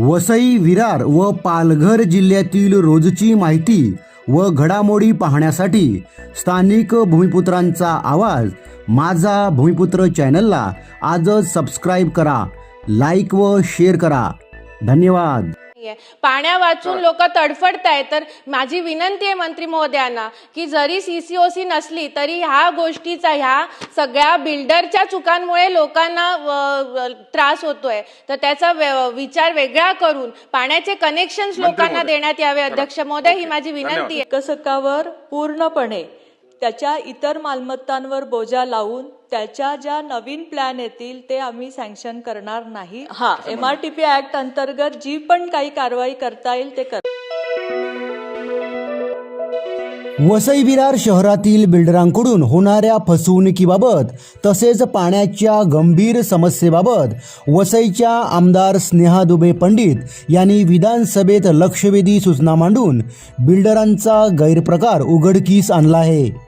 वसई विरार व पालघर जिल्ह्यातील रोजची माहिती व घडामोडी पाहण्यासाठी स्थानिक भूमिपुत्रांचा आवाज माझा भूमिपुत्र चॅनलला आजच सबस्क्राईब करा लाईक व शेअर करा. धन्यवाद. नाहीये. पाण्या वाचून लोक तडफडतायत. तर माझी विनंती आहे मंत्री महोदयांना की जरी सीसीओसी नसली तरी ह्या गोष्टीचा ह्या सगळ्या बिल्डरच्या चुकांमुळे लोकांना त्रास होतोय. तर त्याचा विचार वेगळा करून पाण्याचे कनेक्शन लोकांना देण्यात यावे. अध्यक्ष महोदय ही माझी विनंती आहे. विकसकावर पूर्णपणे त्याच्या इतर मालमत्तांवर बोजा लावून त्याच्या ज्या नवीन प्लॅन येतील ते आम्ही सँक्शन करणार नाही. हा. M R T P act अंतर्गत जी पण काही कारवाई करता येईल ते कर. वसई विरार शहरातील बिल्डरांकडून होणाऱ्या फसवणुकीबाबत तसेच पाण्याच्या गंभीर समस्येबाबत वसईच्या आमदार स्नेहा दुबे पंडित यांनी विधानसभेत लक्षवेधी सूचना मांडून बिल्डरांचा गैरप्रकार उघडकीस आणला आहे.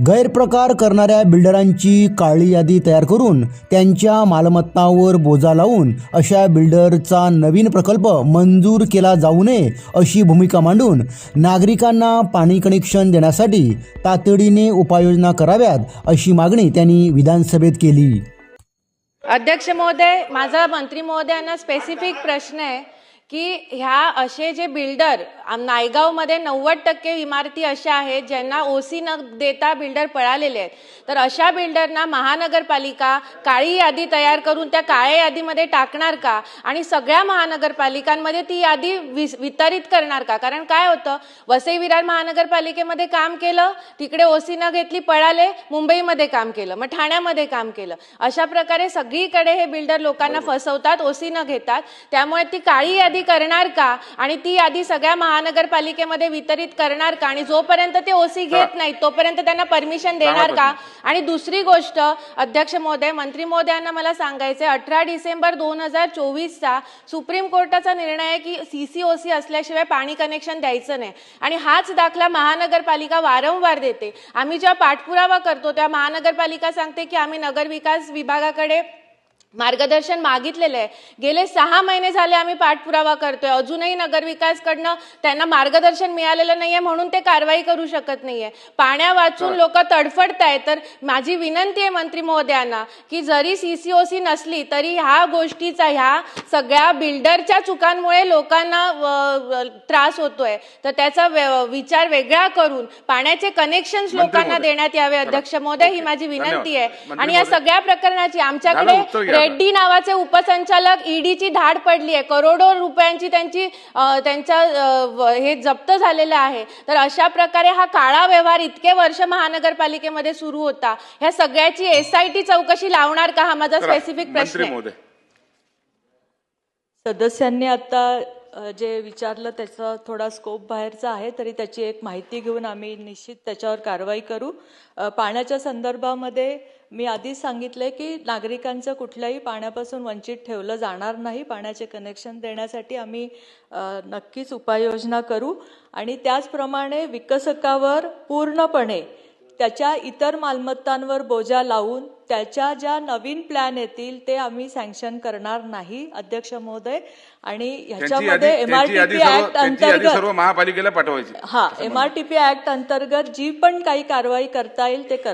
गैरप्रकार करणाऱ्या बिल्डरांची काळी यादी तयार करून त्यांच्या मालमत्तांवर बोजा लावून अशा बिल्डरचा नवीन प्रकल्प मंजूर केला जाऊ नये अशी भूमिका मांडून नागरिकांना पाणी कनेक्शन देण्यासाठी तातडीने उपाययोजना कराव्यात अशी मागणी त्यांनी विधानसभेत केली. अध्यक्ष महोदय माझा मंत्री महोदयांना स्पेसिफिक प्रश्न आहे. की ह्या असे जे बिल्डर नायगावमध्ये नव्वद टक्के इमारती अशा आहेत ज्यांना ओसी न देता बिल्डर पळालेले आहेत. तर अशा बिल्डरना महानगरपालिका काळी यादी तयार करून त्या काळ्या यादीमध्ये टाकणार का? आणि सगळ्या महानगरपालिकांमध्ये ती यादी विस- वितरित करणार का? कारण काय होतं वसई विरार महानगरपालिकेमध्ये काम केलं तिकडे ओसी न घेतली पळाले मुंबईमध्ये काम केलं मग ठाण्यामध्ये काम केलं. अशा प्रकारे सगळीकडे हे बिल्डर लोकांना फसवतात ओसी न घेतात. त्यामुळे ती काळी यादी करणार का? आणि ती यादी सगळ्या महानगरपालिकेमध्ये वितरित करणार का? आणि जोपर्यंत ते ओसी घेत नाहीत तोपर्यंत त्यांना परमिशन देणार का? आणि दुसरी गोष्ट अध्यक्ष महोदय मंत्री महोदयांना मला सांगायचं अठरा डिसेंबर दोन हजार चोवीसचा सुप्रीम कोर्टाचा निर्णय आहे की सीसीओसी असल्याशिवाय पाणी कनेक्शन द्यायचं नाही. आणि हाच दाखला महानगरपालिका वारंवार देते. आम्ही जेव्हा पाठपुरावा करतो तेव्हा महानगरपालिका सांगते की आम्ही नगरविकास विभागाकडे मार्गदर्शन मागितलेलं आहे. गेले सहा महिने झाले आम्ही पाठपुरावा करतोय. अजूनही नगरविकासकडनं त्यांना मार्गदर्शन मिळालेलं नाहीये म्हणून ते कारवाई करू शकत नाहीये. पाण्या वाचून लोक तडफडतायत. तर माझी विनंती आहे मंत्री महोदयांना की जरी सीसीओसी नसली तरी ह्या गोष्टीचा ह्या सगळ्या बिल्डरच्या चुकांमुळे लोकांना त्रास होतोय. तर त्याचा विचार वेगळा करून पाण्याचे कनेक्शन लोकांना देण्यात यावे. अध्यक्ष महोदय ही माझी विनंती आहे. आणि या. सगळ्या प्रकरणाची आमच्याकडे रेड्डी नावाचे उपसंचालक ईडीची धाड पडली आहे. करोडो रुपयांची त्यांची व- हे जप्त झालेलं आहे. तर अशा प्रकारे हा काळा व्यवहार इतके वर्ष महानगरपालिकेमध्ये सुरू होता. ह्या सगळ्याची एसआयटी चौकशी लावणार का हा माझा. स्पेसिफिक प्रश्न सदस्यांनी आता जे विचारलं त्याचा थोडा स्कोप बाहेरचा आहे तरी त्याची एक माहिती घेऊन आम्ही निश्चित त्याच्यावर कारवाई करू. पाण्याच्या संदर्भामध्ये मी आधीच सांगितलंय की नागरिकांचं कुठल्याही पाण्यापासून वंचित ठेवलं जाणार नाही. पाण्याचे कनेक्शन देण्यासाठी आम्ही नक्कीच उपाययोजना करू. आणि त्याचप्रमाणे विकसकावर पूर्णपणे त्याच्या इतर मालमत्तांवर बोजा लावून त्याच्या ज्या नवीन प्लॅन येतील ते आम्ही सँक्शन करणार नाही अध्यक्ष महोदय. आणि ह्याच्यामध्ये यादी एम आर त्यांची टी यादी पी सर्व ऍक्ट अंतर्गत महापालिकेला पाठवायची. हा M R T P act अंतर्गत जी पण काही कारवाई करता येईल ते कर